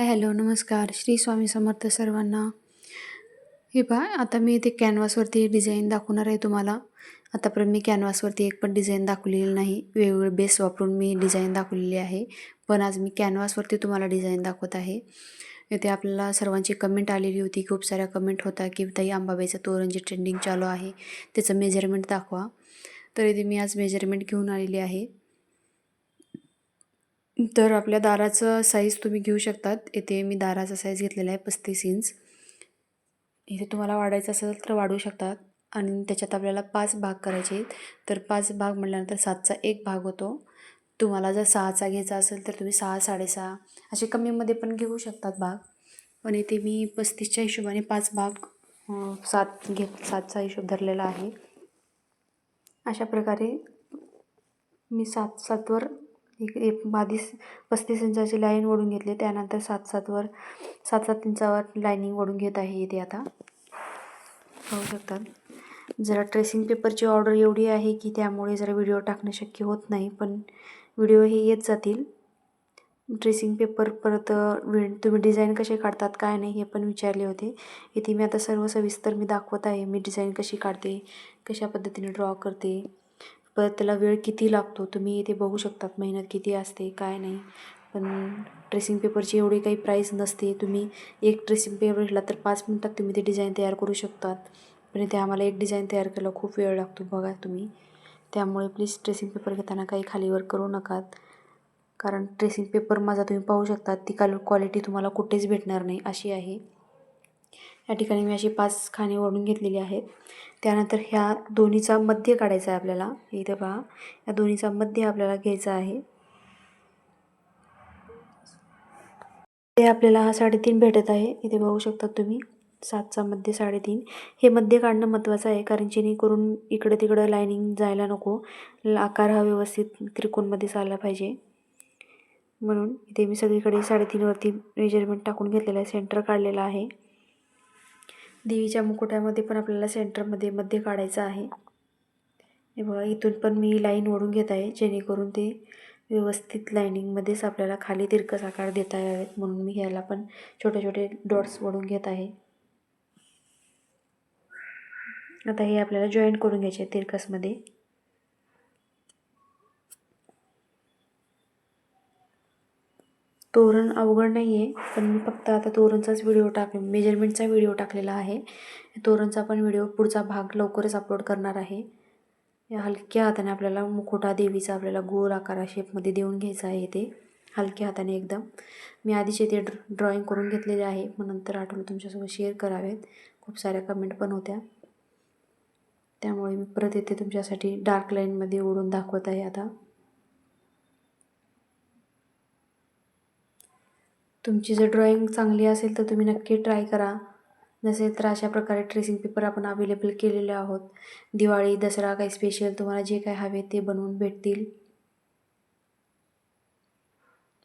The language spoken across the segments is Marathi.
हॅलो नमस्कार. श्री स्वामी समर्थ सर्वांना. हे पहा आता मी इथे कॅनव्हासवरती डिझाईन दाखवणार आहे तुम्हाला. आतापर्यंत मी कॅनव्हासवरती एक पण डिझाईन दाखवलेली नाही. वेगवेगळे बेस वापरून मी डिझाईन दाखवलेली आहे. पण आज मी कॅनव्हासवरती तुम्हाला डिझाईन दाखवत आहे. इथे आपल्याला सर्वांची कमेंट आलेली होती. खूप साऱ्या कमेंट होता की ताई अंबाबाईचं तोरण जे ट्रेंडिंग चालू आहे त्याचं मेजरमेंट दाखवा. तर इथे मी आज मेजरमेंट घेऊन आलेली आहे. तर आपल्या दाराचं साईज तुम्ही घेऊ शकतात. इथे मी दाराचा साईज घेतलेला आहे पस्तीस इंच इथे तुम्हाला वाढायचं असेल तर वाढवू शकतात. आणि त्याच्यात आपल्याला पाच भाग करायचे आहेत. तर पाच भाग म्हटल्यानंतर सातचा एक भाग होतो. तुम्हाला जर सहाचा घ्यायचा असेल तर तुम्ही सहा साडेसहा असे कमीमध्ये पण घेऊ शकतात भाग. पण इथे मी पस्तीसच्या हिशोबाने पाच भाग सात घेत सातचा हिशोब धरलेला आहे. अशा प्रकारे मी सात सातवर एक एक बावीस पस्तीस इंचाची लाईन ओढून घेतली. त्यानंतर सात सातवर सात सात इंचावर लाईनिंग ओढून घेत आहे इथे आता. पाहू शकतात जरा ट्रेसिंग पेपरची ऑर्डर एवढी आहे की त्यामुळे जरा व्हिडिओ टाकणं शक्य होत नाही पण व्हिडिओ हे येत जातील. ड्रेसिंग पेपर परत तुम्ही डिझाईन कसे काढतात काय नाही हे पण विचारले होते. इथे मी आता सर्व सविस्तर मी दाखवत आहे. मी डिझाईन कशी काढते कशा पद्धतीने ड्रॉ करते परत त्याला वेळ किती लागतो? तुम्ही इथे बघू शकतात मेहनत किती असते काय नाही. पण ट्रेसिंग पेपरची एवढी काही प्राईस नसते. तुम्ही एक ट्रेसिंग पेपर घेतला तर पाच मिनटात तुम्ही ते डिझाईन तयार करू शकतात. पण इथे आम्हाला एक डिझाईन तयार करायला खूप वेळ लागतो बघा तुम्ही. त्यामुळे प्लीज ट्रेसिंग पेपर घेताना काही खालीवर करू नकात. कारण ट्रेसिंग पेपर माझा तुम्ही पाहू शकतात ती काल क्वालिटी तुम्हाला कुठेच भेटणार नाही अशी आहे. या ठिकाणी मी अशी पाच खाणे ओढून घेतलेली आहेत. त्यानंतर ह्या दोन्हीचा मध्य काढायचा आहे आपल्याला. इथे पहा या दोन्हीचा मध्य आपल्याला घ्यायचा आहे. ते आपल्याला हा साडेतीन भेटत आहे. इथे बघू शकता तुम्ही सातचा मध्य साडेतीन. हे मध्य काढणं महत्त्वाचं आहे कारण जेणेकरून इकडं तिकडं लाईनिंग जायला नको. आकार हा व्यवस्थित त्रिकोणमध्ये चालला पाहिजे. म्हणून इथे मी सगळीकडे साडेतीनवरती मेजरमेंट टाकून घेतलेलं आहे सेंटर काढलेला आहे. देवीच्या मुकुट्यामध्ये पण आपल्याला सेंटरमध्ये मध्ये काढायचं आहे. हे बघा इथून पण मी लाईन ओढून घेत आहे जेणेकरून ते व्यवस्थित लाईनिंगमध्येच आपल्याला खाली तिरकस आकार देता यावेत म्हणून मी ह्याला पण छोटे छोटे डॉट्स ओढून घेत आहे. आता हे आपल्याला जॉईन करून घ्यायचे आहे तिरकसमध्ये तोरण अवघड नाही आहे पण मी फक्त आता तोरणचाच व्हिडिओ टाक मेजरमेंटचा व्हिडिओ टाकलेला आहे. तोरणचा पण व्हिडिओ पुढचा भाग लवकरच अपलोड करणार आहे. या हलक्या हाताने आपल्याला मुखोटा देवीचा आपल्याला गोल आकार शेपमध्ये देऊन घ्यायचा आहे ते. हलक्या हाताने एकदम. मी आधीच ते ड्रॉईंग करून घेतलेले आहे मग नंतर आठवलं तुमच्यासोबत शेअर करावेत खूप साऱ्या कमेंट पण होत्या. त्यामुळे मी परत येते तुमच्यासाठी डार्क लाईनमध्ये ओढून दाखवत आहे आता. तुमची जर ड्रॉईंग चांगली असेल तर तुम्ही नक्की ट्राय करा. नसेल तर अशा प्रकारे ट्रेसिंग पेपर आपण अवेलेबल केलेले आहोत. दिवाळी दसरा काही स्पेशल तुम्हाला जे काही हवे ते बनवून भेटतील.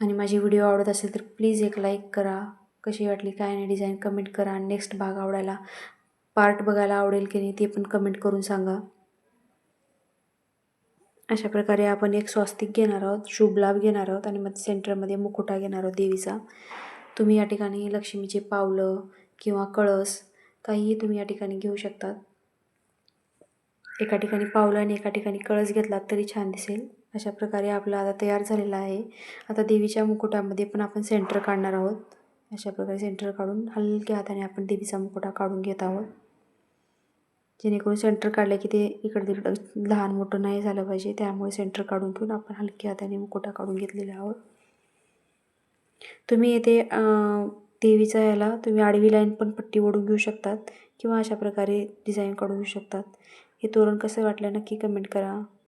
आणि माझी व्हिडिओ आवडत असेल तर प्लीज एक लाईक करा. कशी वाटली काय नाही डिझाईन कमेंट करा. नेक्स्ट भाग आवडायला पार्ट बघायला आवडेल की नाही ते पण कमेंट करून सांगा. अशा प्रकारे आपण एक स्वस्तिक घेणार आहोत शुभ लाभ घेणार आहोत आणि मग सेंटरमध्ये मुकुटा घेणार आहोत देवीचा. तुम्ही या ठिकाणी लक्ष्मीचे पावलं किंवा कळस काहीही तुम्ही या ठिकाणी घेऊ शकतात. एका ठिकाणी पावलं आणि एका ठिकाणी कळस घेतलात तरी छान दिसेल. अशा प्रकारे आपला आता तयार झालेला आहे. आता देवीच्या मुकुटामध्ये पण आपण सेंटर काढणार आहोत. अशा प्रकारे सेंटर काढून हलक्या हाताने आपण देवीचा मुकुटा काढून घेत आहोत. जेणेकरून सेंटर काढलं की ते इकडं तिकडं लहान मोठं नाही झालं पाहिजे. त्यामुळे सेंटर काढून घेऊन आपण हलक्या हाताने मुकुटा काढून घेतलेला आहोत. तुम्ही येथे देवीचा ह्याला तुम्ही आडवी लाईन पण पट्टी ओढून घेऊ शकतात किंवा अशा प्रकारे डिझाईन काढून घेऊ शकतात. हे तोरण कसं वाटलं नक्की कमेंट करा.